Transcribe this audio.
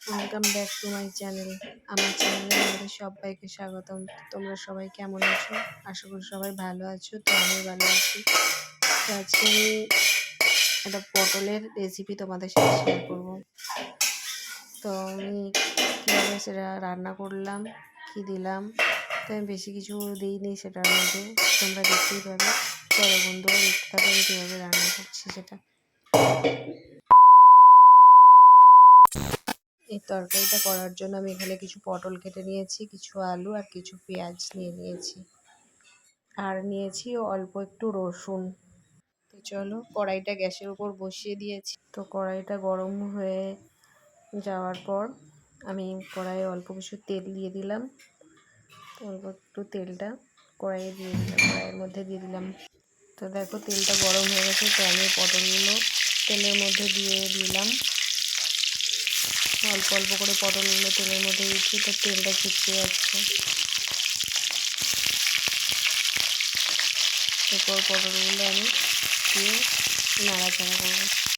Welcome back to my channel আমার চ্যানেলে আমাদের সবাইকে স্বাগতম। তোমরা সবাই কেমন আছো? আশা করি সবাই ভালো আছো, তো আমি ভালো আছি। তো আজকে আমি একটা পটলের রেসিপি তোমাদের সাথে শেয়ার করব। তো আমি কীভাবে সেটা রান্না করলাম, কি দিলাম, তো আমি বেশি কিছু দিইনি সেটার মধ্যে। তোমরা দেখতেই পাবে। চলো বন্ধুরা, দেখতে থাকো আমি কীভাবে রান্না করছি সেটা। এই তরকারিটা করার জন্য আমি এখানে কিছু পটল কেটে নিয়েছি, কিছু আলু আর কিছু পেঁয়াজ নিয়ে নিয়েছি। আর নিয়েছি অল্প একটু রসুন। তো চলো, কড়াইটা গ্যাসের উপর বসিয়ে দিয়েছি। তো কড়াইটা গরম হয়ে যাওয়ার পর আমি কড়াইয়ে অল্প কিছু তেল দিয়ে দিলাম। অল্প একটু তেলটা কড়াইয়ে দিয়ে দিলাম, কড়াইয়ের মধ্যে দিয়ে দিলাম। তো দেখো তেলটা গরম হয়ে গেছে, তো আমি পটলগুলো তেলের মধ্যে দিয়ে দিলাম। অল্প অল্প করে পটলগুলো তেলের মধ্যে দিচ্ছি, তো তেলটা ছিটকে যাচ্ছে। এরপর পটলগুলো আমি দিয়ে নাড়াচাড়া করব।